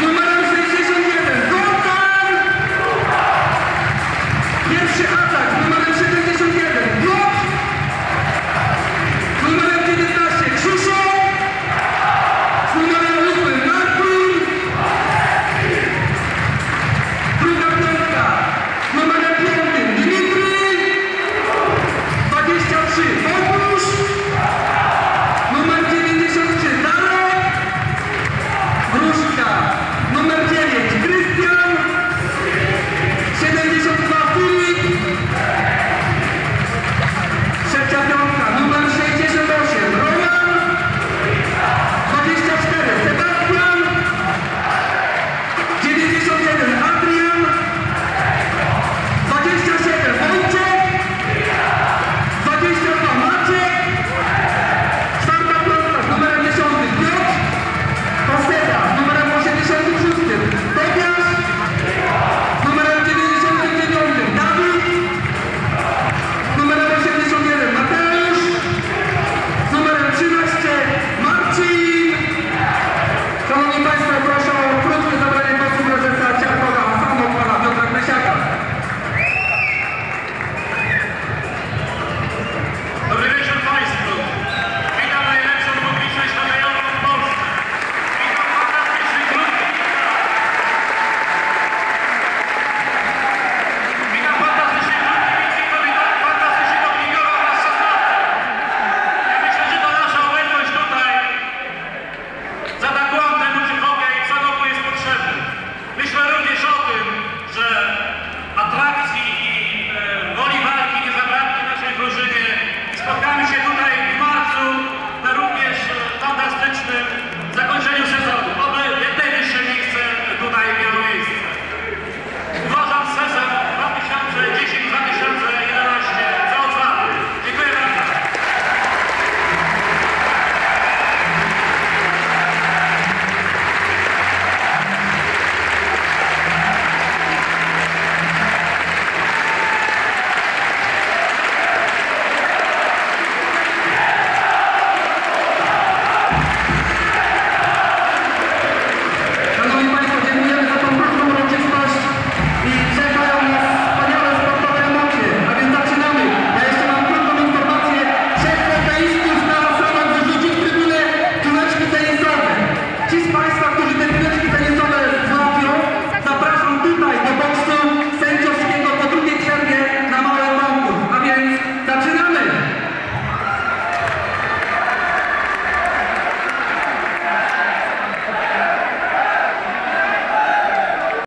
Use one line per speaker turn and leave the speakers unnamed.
numerem 61 Gordon! Pierwszy atak numerem 71 Blok! Numerem 19 Krzyszo! Numerem 8 Martin! Druga piątka numerem 5 Dimitri! 23 Bogusz! Numer 93 Darek! Gruszka! Номер 9.